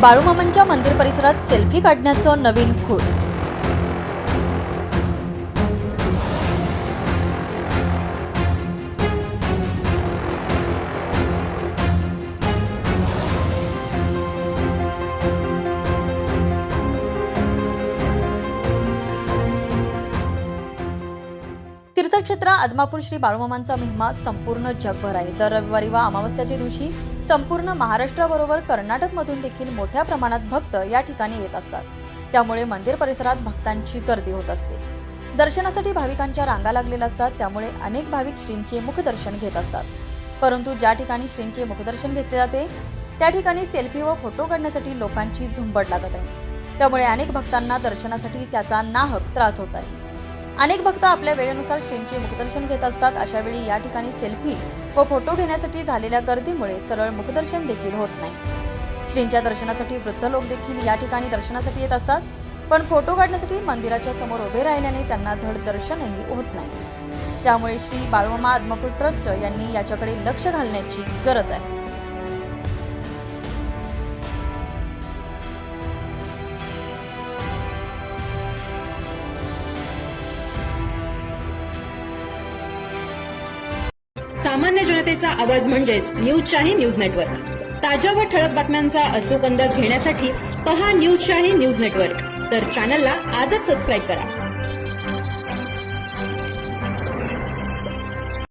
बाळूमामांच्या मंदिर परिसरात सेल्फी काढण्याचं नवीन खूण तीर्थक्षेत्र आदमापूर श्री बाळूमामांचा महिमा संपूर्ण जगभर आहे. दर रविवारी व अमावस्याच्या दिवशी संपूर्ण महाराष्ट्राबरोबर कर्नाटकमधून देखील मोठ्या प्रमाणात भक्त या ठिकाणी येत असतात. त्यामुळे मंदिर परिसरात भक्तांची गर्दी होत असते. दर्शनासाठी भाविकांच्या रांगा लागलेल्या असतात त्यामुळे अनेक भाविक श्रींचे मुखदर्शन घेत असतात. परंतु ज्या ठिकाणी श्रींचे मुखदर्शन घेतले जाते त्या ठिकाणी सेल्फी व फोटो काढण्यासाठी लोकांची झुंबड लागत आहे. त्यामुळे अनेक भक्तांना दर्शनासाठी त्याचा नाहक त्रास होत आहे. अनेक भक्त आपल्या वेळेनुसार श्रींचे मुखदर्शन घेत असतात. अशा वेळी या ठिकाणी सेल्फी व फोटो घेण्यासाठी झालेल्या गर्दीमुळे सरळ मुखदर्शन देखील होत नाही. श्रींच्या दर्शनासाठी वृद्ध लोक देखील या ठिकाणी दर्शनासाठी येत असतात. पण फोटो काढण्यासाठी मंदिराच्या समोर उभे राहिल्याने त्यांना धड दर्शनही होत नाही. त्यामुळे श्री बाळूमामा आदमापूर ट्रस्ट यांनी याच्याकडे लक्ष घालण्याची गरज आहे. सामान्य जनतेचा आवाज म्हणजेच न्यूज शाही न्यूज नेटवर्क. ताज्या व ठळक बातम्यांचा अचूक अंदाज घेण्यासाठी पहा न्यूज शाही न्यूज नेटवर्क. तर चॅनलला आजच सबस्क्राईब करा.